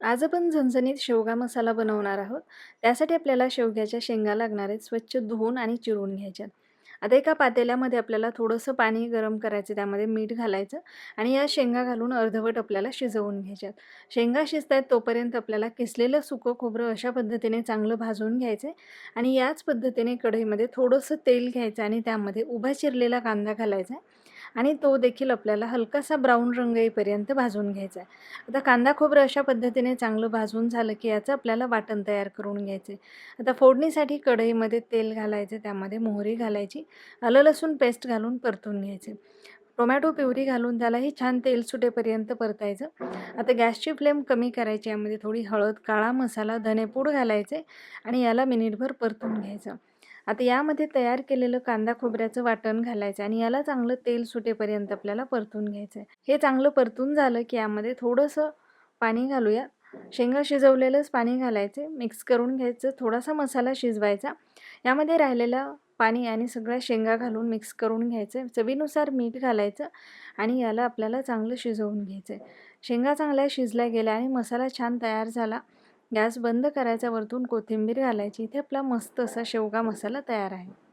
आज आपण झणझणीत शेवगा मसाला बनवणार आहोत. त्यासाठी आपल्याला शेवग्याच्या शेंगा लागणार आहेत. स्वच्छ धुवून आणि चिरून घ्यायच्यात आता एका पातेल्यामध्ये आपल्याला थोडंसं पाणी गरम करायचं त्यामध्ये मीठ घालायचं आणि या शेंगा घालून अर्धवट आपल्याला शिजवून घ्यायच्यात शेंगा शिजत आहेत तोपर्यंत आपल्याला किसलेलं सुकं खोबरं अशा पद्धतीने चांगलं भाजून घ्यायचं आहे आणि याच पद्धतीने कढईमध्ये थोडंसं तेल घ्यायचं आणि त्यामध्ये उभा चिरलेला कांदा घालायचा आहे. आणि तो देखील आपल्याला हलकासा ब्राऊन रंग येईपर्यंत भाजून घ्यायचा आहे. आता कांदा खोबरं अशा पद्धतीने चांगलं भाजून झालं की याचं आपल्याला वाटण तयार करून घ्यायचं आहे. आता फोडणीसाठी कढईमध्ये तेल घालायचं त्यामध्ये मोहरी घालायची आलं लसूण पेस्ट घालून परतून घ्यायचे टोमॅटो प्युरी घालून त्यालाही छान तेल सुटेपर्यंत परतायचं. आता गॅसची फ्लेम कमी करायची यामध्ये थोडी हळद काळा मसाला धनेपूड घालायचे आणि याला मिनिटभर परतून घ्यायचं. आता यामध्ये तयार केलेलं कांदा खोबऱ्याचं वाटण घालायचं आणि याला चांगलं तेल सुटेपर्यंत आपल्याला परतून घ्यायचं आहे हे चांगलं परतून झालं की यामध्ये थोडंसं पाणी घालूया. शेंगा शिजवलेलंच पाणी घालायचे. मिक्स करून घ्यायचं. थोडासा मसाला शिजवायचा. यामध्ये राहिलेलं पाणी आणि सगळ्या शेंगा घालून मिक्स करून घ्यायचं. चवीनुसार मीठ घालायचं आणि याला आपल्याला चांगलं शिजवून घ्यायचं आहे शेंगा चांगल्या शिजल्या गेल्या आणि मसाला छान तयार झाला. गॅस बंद करायचा वरतून कोथिंबीर घालायची. इथे आपला मस्त असा शेवगा मसाला तयार आहे.